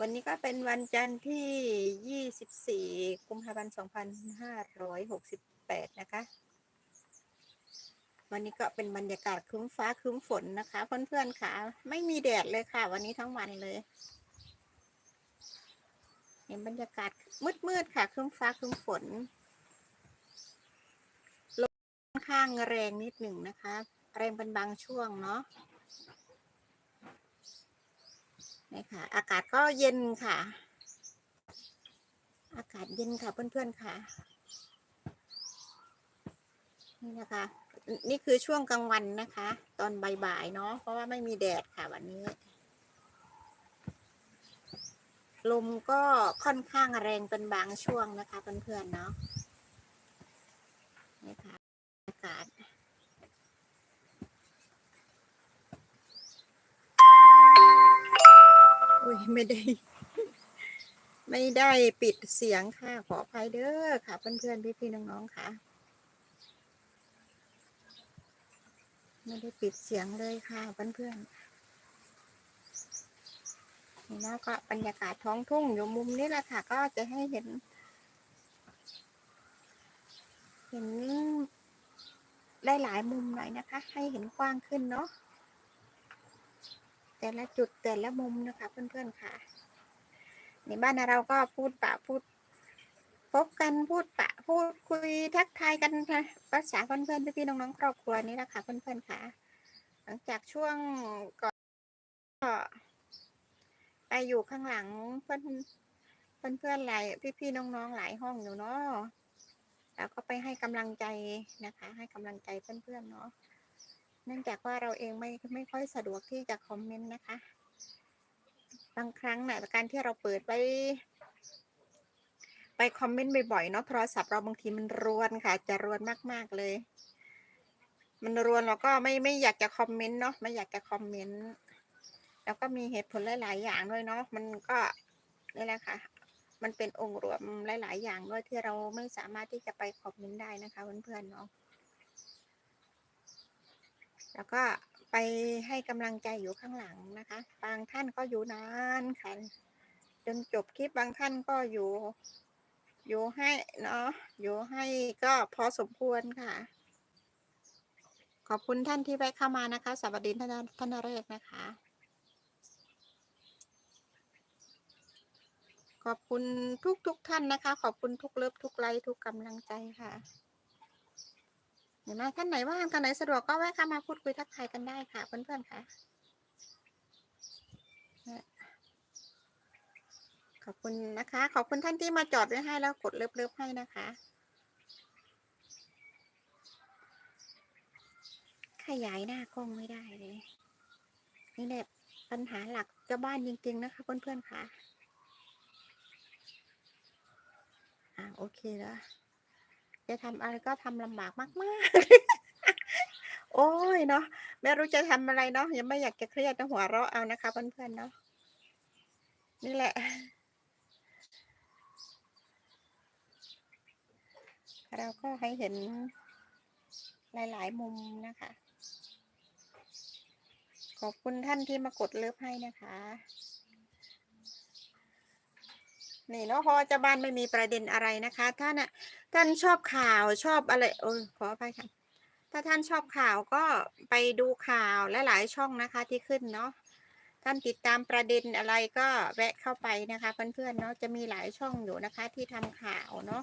วันนี้ก็เป็นวันจันทร์ที่ 24 กุมภาพันธ์ 2568 นะคะ วันนี้ก็เป็นบรรยากาศครึ้มฟ้าครึ้มฝนนะคะเพื่อนๆค่ะ ไม่มีแดดเลยค่ะ วันนี้ทั้งวันเลย เห็นบรรยากาศมืดๆค่ะครึ้มฟ้าครึ้มฝนลมค่อนข้างแรงนิดหนึ่งนะคะ แรงเป็นบางช่วงเนาะ นี่ค่ะ อากาศก็เย็นค่ะ อากาศเย็นค่ะเพื่อนๆค่ะ นี่นะคะ นี่คือช่วงกลางวันนะคะ ตอนบ่ายๆเนาะเพราะว่าไม่มีแดดค่ะวันนี้ ลมก็ค่อนข้างแรงเป็นบางช่วงนะคะเพื่อนๆเนาะนี่ค่ะอากาศ อุ้ยไม่ได้ ไม่ได้ปิดเสียงค่ะ ขออภัยเด้อค่ะเพื่อนๆพี่ๆน้องๆค่ะ ไม่ได้ปิดเสียงเลยค่ะเพื่อนๆนี่นะก็บรรยากาศท้องทุ่งอยู่มุมนี้แหละค่ะ ก็จะให้เห็น เห็นได้หลายมุมหน่อยนะคะ ให้เห็นกว้างขึ้นเนาะ แต่ละจุดแต่ละมุมนะคะเพื่อนๆค่ะในบ้านเราก็พูดปะพูดพบกันพูดปะพูดคุยทักทายกันนะภาษาเพื่อนๆพี่ๆน้องๆครอบครัวนี้แหละค่ะเพื่อนๆค่ะ หลังจากช่วงก่อนก็ไปอยู่ข้างหลังเพื่อนเพื่อนๆหลายพี่ๆน้องๆหลายห้องอยู่เนาะแล้วก็ไปให้กำลังใจนะคะ ให้กำลังใจเพื่อนๆเนาะ เนื่องจากว่าเราเองไม่ไม่ค่อยสะดวกที่จะคอมเมนต์นะคะ บางครั้งเนี่ยการที่เราเปิดไป ไปคอมเมนต์บ่อยๆเนาะโทรศัพท์เราบางทีมันรวนค่ะ จะรวนมากๆเลย มันรวนเราก็ไม่ไม่อยากจะคอมเมนต์เนาะไม่อยากจะคอมเมนต์แล้วก็มีเหตุผลหลาย ๆ อย่างด้วยเนาะมันก็นี่แหละค่ะ มันเป็นองค์รวมหลาย ๆ อย่างด้วยที่เราไม่สามารถที่จะไปคอมเมนต์ได้นะคะเพื่อนๆเนาะ แล้วก็ไปให้กำลังใจอยู่ข้างหลังนะคะ บางท่านก็อยู่นานค่ะจนจบคลิปบางท่านก็อยู่ อยู่ให้เนาะอยู่ให้ก็พอสมควรค่ะ ขอบคุณท่านที่แวะเข้ามานะคะ สวัสดีท่านท่านแรกนะคะ ขอบคุณทุกทุกท่านนะคะ ขอบคุณทุกเลิฟทุกไลค์ทุกกำลังใจค่ะ เห็นไหมท่านไหนว่างท่านไหนสะดวกก็แวะเข้ามาพูดคุยทักทายกันได้ค่ะ เพื่อนๆค่ะขอบคุณนะคะ ขอบคุณท่านที่มาจอดไว้ให้แล้วกดเลิฟเลิฟให้นะคะ ขยายหน้ากล้องไม่ได้เลย นี่แหละปัญหาหลักเจ้าบ้านจริง ๆ นะคะ เพื่อนๆค่ะ อ่าโอเคแล้ว จะทำอะไรก็ทำลำบากมากๆ โอ้ยเนาะไม่รู้จะทำอะไรเนาะยังไม่อยากจะเครียดนะหัวเราะเอานะคะเพื่อนๆเนาะนี่แหละเราก็ให้เห็นหลาย ๆ มุมนะคะ ขอบคุณท่านที่มากดเลิฟให้นะคะ นี่เนาะเพราะเจ้าบ้านไม่มีประเด็นอะไรนะคะท่านอะท่านชอบข่าวชอบอะไรโอ้ยขออภัยค่ะถ้าท่านชอบข่าวก็ไปดูข่าวและหลายช่องนะคะที่ขึ้นเนาะท่านติดตามประเด็นอะไรก็แวะเข้าไปนะคะเพื่อนๆเนาะจะมีหลายช่องอยู่นะคะที่ทำข่าวเนาะ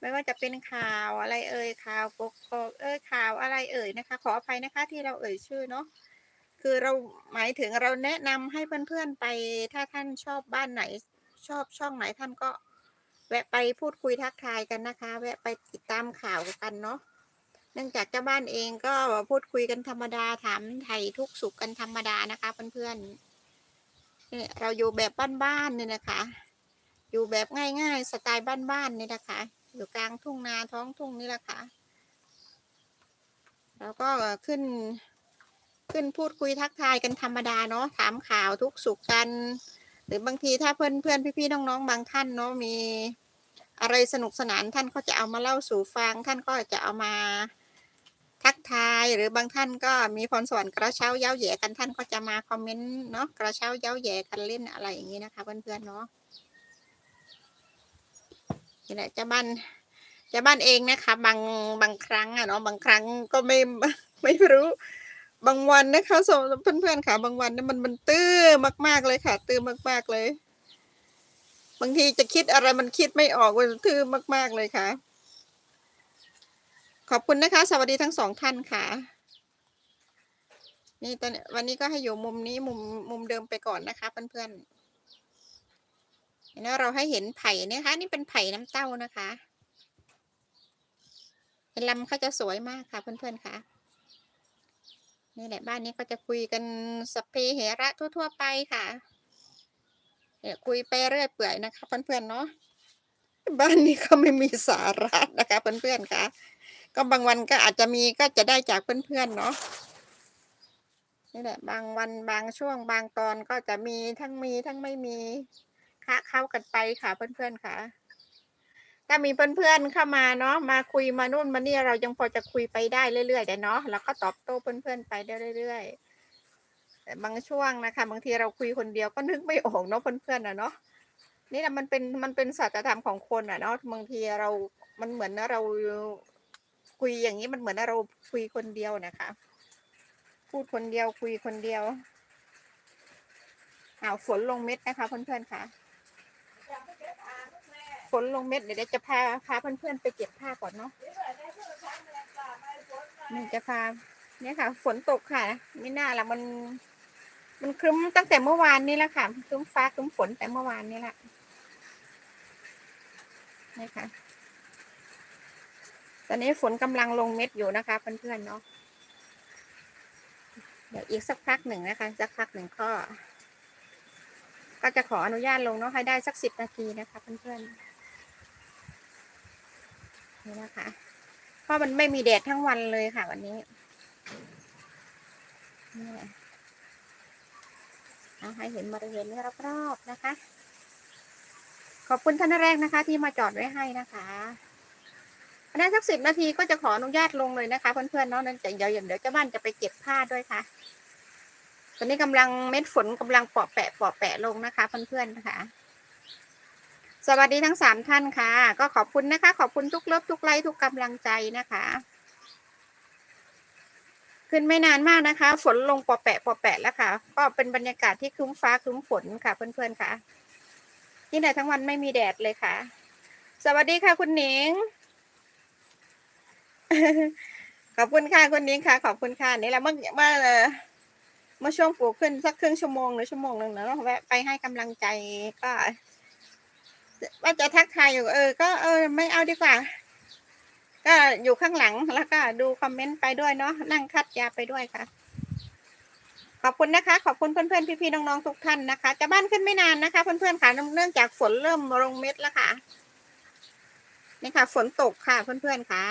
ไม่ว่าจะเป็นข่าวอะไรเอ่ยข่าวกกอกเอ่ยข่าวอะไรเอ่ยนะคะ ขออภัยนะคะที่เราเอ่ยชื่อเนาะคือเราหมายถึงเราแนะนำให้เพื่อนๆไป ถ้าท่านชอบบ้านไหน ชอบช่องไหนท่านก็ แวะไปพูดคุยทักทายกันนะคะ แวะไปติดตามข่าวกันเนาะเนื่องจากเจ้าบ้านเองก็พูดคุยกันธรรมดาถามไทยทุกสุขกันธรรมดานะคะเพื่อนๆเนี่เราอยู่แบบบ้านๆเนี่ยนะคะ อยู่แบบง่ายๆสไตล์บ้านๆนี่นะคะ อยู่กลางทุ่งนาท้องทุ่งนี่แหละค่ะแล้วก็ขึ้นขึ้นพูดคุยทักทายกันธรรมดาเนาะถามข่าวทุกสุขกัน หรือบางทีถ้าเพื่อนเพื่อนพี่ๆน้องๆบางท่านเนาะมีอะไรสนุกสนานท่านก็จะเอามาเล่าสู่ฟัง ท่านก็จะเอามาทักทายหรือบางท่านก็มีพรสวรรค์กระเช้าเย้าแย่กันท่านก็จะมาคอมเมนต์เนาะกระเช้าเย้าแย่กันเล่นอะไรอย่างนี้นะคะเพื่อนๆเนาะนี่แหละจ้าบ้านจ้าบ้านเองนะคะ บางบางครั้งอะเนาะบางครั้งก็ไม่ไม่รู้ บางวันนะคะสำหรับเพื่อนๆค่ะ บางวันเนี่ยมันมันตื้อมากๆเลยค่ะ ตื้อมากๆเลย บางทีจะคิดอะไรมันคิดไม่ออกมันตื้อมาก ๆเลยค่ะ ขอบคุณนะคะ สวัสดีทั้งสองท่านค่ะ นี่ตอนวันนี้ก็ให้อยู่มุมนี้มุมมุมเดิมไปก่อนนะคะ เพื่อนๆเห็นไหมเราให้เห็นไผ่นี่ยค่ะนี่เป็นไผ่น้ำเต้านะคะลำเขาจะสวยมากค่ะเพื่อนๆค่ะ นี่แหละบ้านนี้ก็จะคุยกันสพเพเหระทั่ว ๆ ไปค่ะเนี่ยคุยไปเรื่อยเปื่อยนะคะเพื่อนๆเนาะบ้านนี้ก็ไม่มีสาระนะคะเพื่อนๆค่ะ ก็บางวันก็อาจจะมีก็จะได้จากเพื่อนๆเนาะนี่แหละ บางวันบางช่วงบางตอนก็จะมีทั้งมีทั้งไม่มีคะเข้ากันไปค่ะเพื่อนๆค่ะ ถ้ามีเพื่อนๆเข้ามาเนาะมาคุยมานู่นมานี่เรายังพอจะคุยไปได้เรื่อยๆแต่เนาะแล้วก็ตอบโต้เพื่อนๆไปได้เรื่อยๆแต่บางช่วงนะคะ บางทีเราคุยคนเดียวก็นึกไม่ออกเนาะเพื่อนๆอะเนาะนี่แหละมันเป็นมันเป็นสัจธรรมของคนอะเนาะบางทีเรา มันเหมือนเราคุยอย่างนี้มันเหมือนเราคุยคนเดียวนะคะ พูดคนเดียวคุยคนเดียวอ้าวฝนลงเม็ดนะคะเพื่อนๆค่ะ ฝนลงเม็ดเดี๋ยวจะพาพาเพื่อนๆไปเก็บผ้าก่อนเนาะนี่จะพาเนี่ยค่ะ ฝนตกค่ะไม่น่าละมันมันครึ้มตั้งแต่เมื่อวานนี้แล้วค่ะครึ้มฟ้าครึ้มฝนแต่เมื่อวานนี้แหละนี่ค่ะ ตอนนี้ฝนกำลังลงเม็ดอยู่นะคะเพื่อนๆเนาะเดี๋ยวอีกสักพักหนึ่งนะคะ สักพักหนึ่งก็ ก็จะขออนุญาตลงเนาะให้ได้สักสิบนาทีนะคะเพื่อนๆ นี่นะคะ เพราะมันไม่มีแดดทั้งวันเลยค่ะวันนี้นี่เอาให้เห็นบริเวณนี้รอบๆนะคะ ขอบคุณท่านแรกนะคะ ที่มาจอดไว้ให้นะคะอันนั้นสักสิบนาทีก็จะขออนุญาตลงเลยนะคะ เพื่อนๆเนาะนั่นจะเดี๋ยวเดี๋ยวเจ้าบ้านจะไปเก็บผ้าด้วยค่ะ ตอนนี้กำลังเม็ดฝนกำลังเปาะแปะเปาะแปะลงนะคะ เพื่อนๆนะคะ สวัสดีทั้งสามท่านค่ะ ก็ขอบคุณนะคะ ขอบคุณทุกเลิฟทุกไลค์ทุกกำลังใจนะคะ ขึ้นไม่นานมากนะคะ ฝนลงปอแปะปอแปะแล้วค่ะ ก็เป็นบรรยากาศที่ครึ้มฟ้าครึ้มฝนค่ะ เพื่อนๆค่ะ ที่ไหนทั้งวันไม่มีแดดเลยค่ะ สวัสดีค่ะคุณหนิง ขอบคุณค่ะคุณหนิงค่ะ ขอบคุณค่ะนี่แหละเมื่อเมื่อเมื่อช่วงปลูกขึ้นสักครึ่งชั่วโมงหรือชั่วโมงหนึ่งเนาะแวะไปให้กำลังใจก็ ว่าจะทักทายอยู่ เออ ก็เออ ไม่เอาดีกว่า ก็อยู่ข้างหลังแล้วก็ดูคอมเมนต์ไปด้วยเนาะนั่งคัดยาไปด้วยค่ะ ขอบคุณนะคะ ขอบคุณเพื่อนๆพี่ๆน้องๆทุกท่านนะคะจะบ้านขึ้นไม่นานนะคะ เพื่อนๆค่ะเนื่องจากฝนเริ่มลงเม็ดแล้วค่ะนี่ค่ะ ฝนตกค่ะ เพื่อนๆค่ะ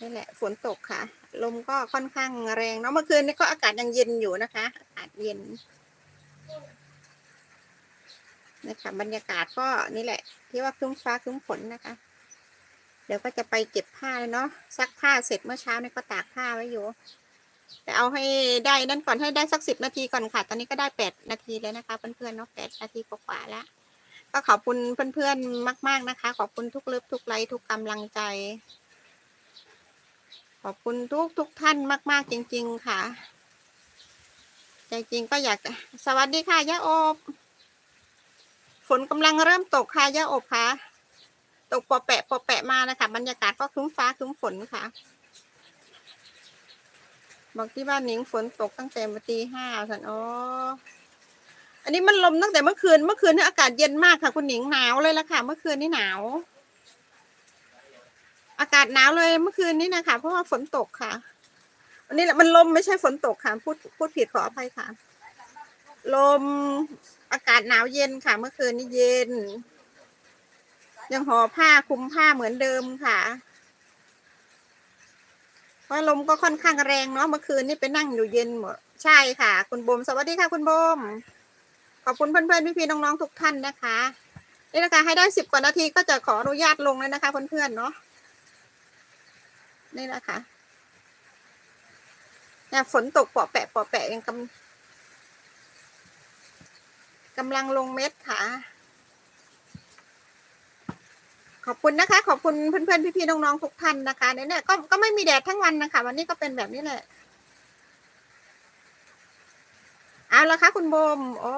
นี่แหละ ฝนตกค่ะ ลมก็ค่อนข้างแรงเนาะเมื่อคืนนี้ก็อากาศยังเย็นอยู่นะคะ อากาศเย็น นะคะบรรยากาศก็นี่แหละ ที่ว่าครึ้มฟ้าครึ้มฝนนะคะ เดี๋ยวก็จะไปเก็บผ้าเลยเนาะซักผ้าเสร็จเมื่อเช้านี่ก็ตากผ้าไว้อยู่แต่เอาให้ได้นั่นก่อนให้ได้สักสิบนาทีก่อนค่ะ ตอนนี้ก็ได้แปดนาทีแล้วนะคะ เพื่อนๆเนาะแปดนาทีกว่าๆแล้วก็ขอบคุณเพื่อนๆมาก ๆนะคะ ขอบคุณทุกเลิฟทุกไลค์ทุกกำลังใจ ขอบคุณทุกทุกท่านมาก ๆ จริง ๆ ค่ะ ใจจริงก็อยากสวัสดีค่ะย่าอบ ฝนกำลังเริ่มตกค่ะย่าอบค่ะ ตกปอแปะปอแปะมานะคะบรรยากาศก็ครึ้มฟ้าครึ้มฝนค่ะบอกที่บ้านหนิงฝนตกตั้งแต่มาตีห้าสันอ๋ออันนี้มันลมตั้งแต่เมื่อคืนเมื่อคืนนี่อากาศเย็นมากค่ะ คุณหนิงหนาวเลยละค่ะ เมื่อคืนนี่หนาว อากาศหนาวเลยเมื่อคืนนี้นะคะเพราะว่าฝนตกค่ะวันนี้แหละมันลมไม่ใช่ฝนตกค่ะพูดพูดผิดขออภัยค่ะ ลม อากาศหนาวเย็นค่ะ เมื่อคืนนี้เย็น ยังห่อผ้าคลุมผ้าเหมือนเดิมค่ะ เพราะลมก็ค่อนข้างแรงเนาะเมื่อคืนนี่ไปนั่งอยู่เย็นหมดใช่ค่ะ คุณบมสวัสดีค่ะคุณบมขอบคุณเพื่อนๆพี่ๆน้องๆทุกท่านนะคะนี่นะคะให้ได้สิบกว่านาทีก็จะขออนุญาตลงเลยนะคะเพื่อนๆเนาะนี่แหละค่ะเนี่ยฝนตกเปาะแปะเปาะแปะยังกำ กำลังลงเม็ดค่ะ ขอบคุณนะคะ ขอบคุณเพื่อนๆพี่ๆน้องๆทุกท่านนะคะเนี่ยก็ก็ไม่มีแดดทั้งวันนะคะ วันนี้ก็เป็นแบบนี้แหละเอาละคะคุณโบมโอ้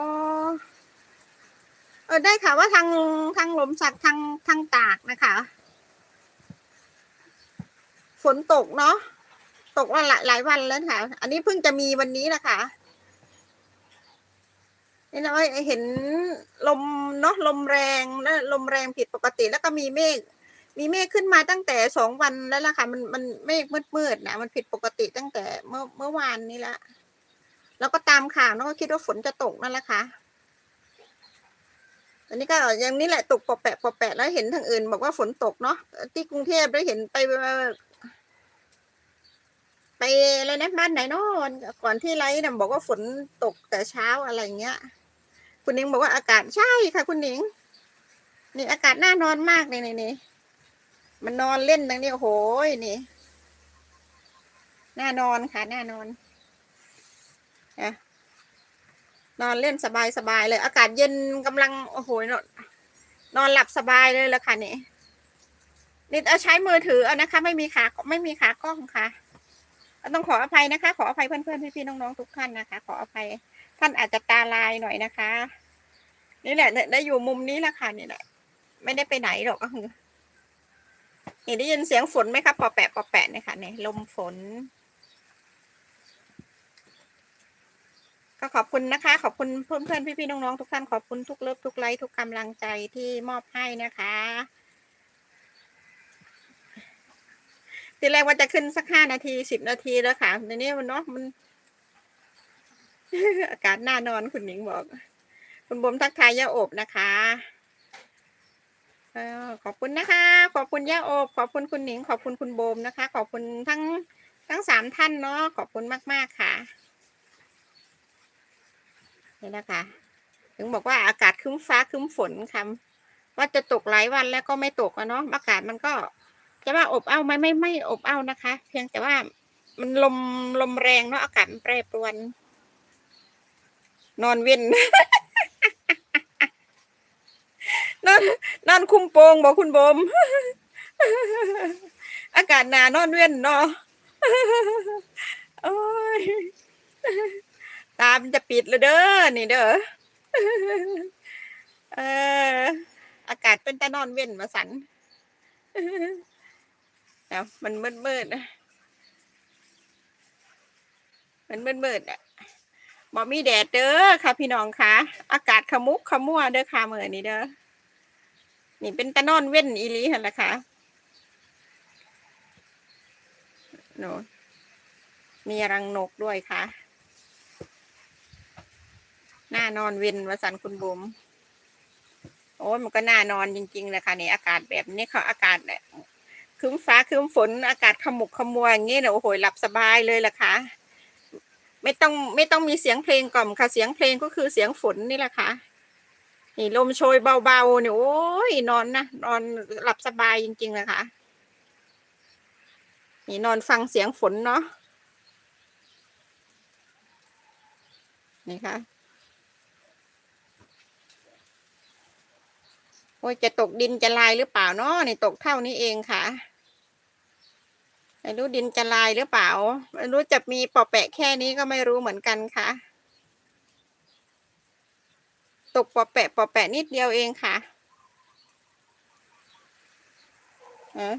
เออได้ค่ะว่าทางทางหลมสักทางทางตากนะคะ ฝนตกเนาะตกมาหลายหลายวันแล้วค่ะ อันนี้เพิ่งจะมีวันนี้แหละคะ นี่นะว่าเห็นลมเนาะลมแรงและลมแรงผิดปกติแล้วก็มีเมฆมีเมฆขึ้นมาตั้งแต่สองวันแล้วล่ะค่ะ มันมันเมฆมืดๆนะมันผิดปกติตั้งแต่เมื่อเมื่อวานนี้ละแล้วก็ตามข่าวเนาะก็คิดว่าฝนจะตกนั่นแหละค่ะอันนี้ก็อย่างนี้แหละตกปะแปะปะแปะแล้วเห็นทางอื่น บอกว่าฝนตกเนาะที่กรุงเทพได้เห็นไปไปอะไรนะบ้านไหนเนอนก่อนที่ไลฟ์นะบอกว่าฝนตกแต่เช้าอะไรเงี้ย คุณนิงบอกว่าอากาศใช่ค่ะ คุณนิง นี่อากาศน่านอนมากเลยนี่นี่มันนอนเล่นตรงนี้โอ้โหนี่น่านอนค่ะน่านอนอะนอนเล่นสบายสบายเลย อากาศเย็นกำลังโอ้โหนอนนอนหลับสบายเลยละค่ะนี่นี่เอาใช้มือถือเอานะคะ ไม่มีขาไม่มีขากล้องค่ะต้องขออภัยนะคะ ขออภัยเพื่อนๆพี่ๆน้องๆทุกท่านนะคะ ขออภัยท่านอาจจะตาลายหน่อยนะคะ นี่แหละได้อยู่มุมนี้แหละค่ะนี่แหละ ไม่ได้ไปไหนหรอกก็คือนี่ได้ยินเสียงฝนไหมครับปอแปะปอแปะเนี่ยค่ะเนี่ยลมฝน ก็ขอบคุณนะคะ ขอบคุณเพื่อนๆพี่ๆน้องๆทุกท่านขอบคุณทุกเลิฟทุกไลค์ทุกกำลังใจที่มอบให้นะคะทีแรกว่าจะขึ้นสักห้านาทีสิบนาทีแล้วค่ะในนี้มันเนาะมัน อากาศน่านอนคุณหนิงบอก คุณบมทักทายย่าอบนะคะออขอบคุณนะคะ ขอบคุณย่าโอบขอบคุณคุณหนิง ขอบคุณคุณโบมนะคะ ขอบคุณทั้งทั้งสามท่านเนาะขอบคุณมาก ๆ ค่ะนี่นะคะ ถึงบอกว่าอากาศคึ้มฟ้าคึ้มฝนค่ะว่าจะตกหลายวันแล้วก็ไม่ตกอะเนาะอากาศมันก็จะว่าอบอ้าวไหมไม่ไม่อบอ้าวนะคะ เพียงแต่ว่ามันลมลมแรงเนาะอากาศมันแปรปรวน นอนเว้น นอนนอนคุ้มโปงบอกคุณบม อากาศหนานอนเว้นเนาะโอ้ยตามจะปิดเลยเด้อนี่เด้อเอออากาศเป็นตะนอนเว้นมาสันแล้วมันมืดมืดนะมันมืดมืดอะบอมีแดดเด้อค่ะพี่น้องค่ะ อากาศขมุกขมัวเด้อค่ะเมื่อนี้เด้อ นี่เป็นตะนอนเว้นอีลีหันละค่ะโนมีรังนกด้วยค่ะ หน้านอนเว้นวสันคุณบุ๋มโอ้ยมันก็น่านอนจริงๆเลยค่ะนี่อากาศแบบนี้เขาอากาศครึ้มฟ้าครึ้มฝนอากาศขมุกขมัวอย่างนี้เนี่ยโอ้โหหลับสบายเลยล่ะค่ะ ไม่ต้องไม่ต้องมีเสียงเพลงกล่อมค่ะ เสียงเพลงก็คือเสียงฝนนี่แหละค่ะ นี่ลมโชยเบาๆเนี่ยโอ้ยนอนนะนอนหลับสบายจริงๆเลยค่ะ นี่นอนฟังเสียงฝนเนาะนี่ค่ะโอ้ยจะตกดินจะลายหรือเปล่าเนาะนี่ตกเท่านี้เองค่ะไม่รู้ดินจะลายหรือเปล่าไม่รู้จะมีปอแปะแค่นี้ก็ไม่รู้เหมือนกันค่ะ ตกปอแปะปอแปะนิดเดียวเองค่ะเออ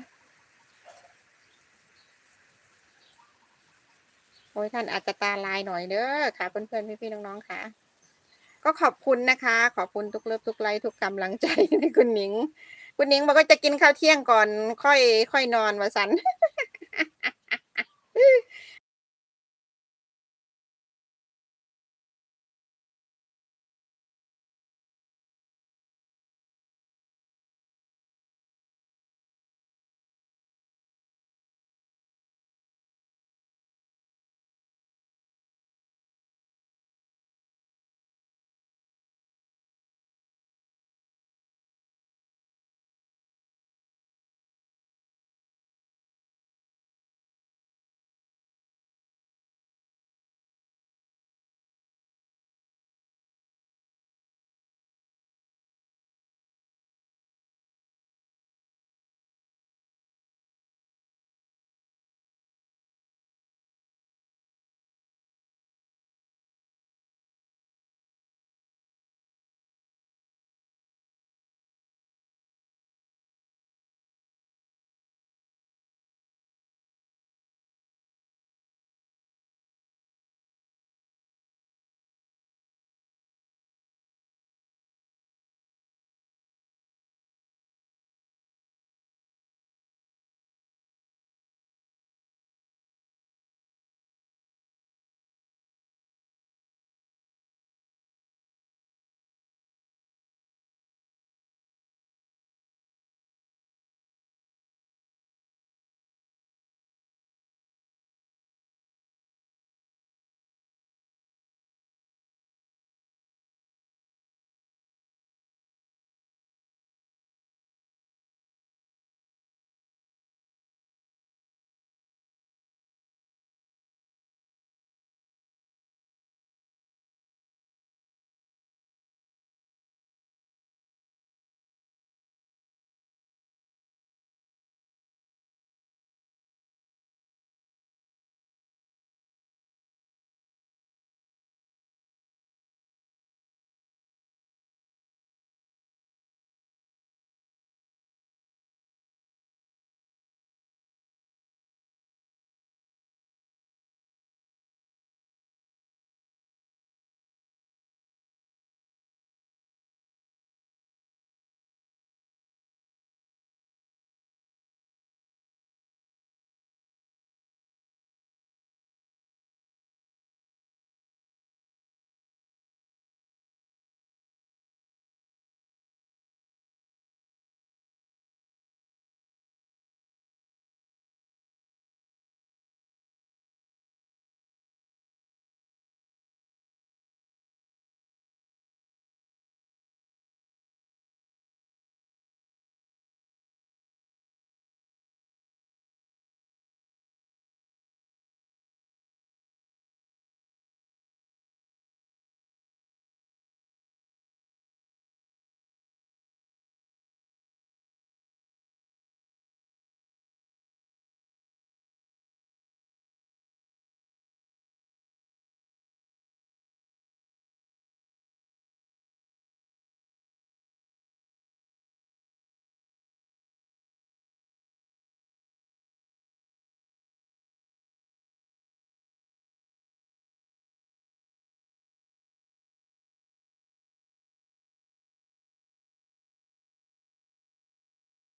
โอ้ยท่านอาจจะตาลายหน่อยเด้อค่ะ เพื่อนๆพี่ๆน้องๆค่ะ ก็ขอบคุณนะคะ ขอบคุณทุกเลิฟทุกไลค์ทุกกำลังใจที่คุณหนิง คุณหนิงบอกว่าจะกินข้าวเที่ยงก่อน ค่อย ค่อยนอนวะสัน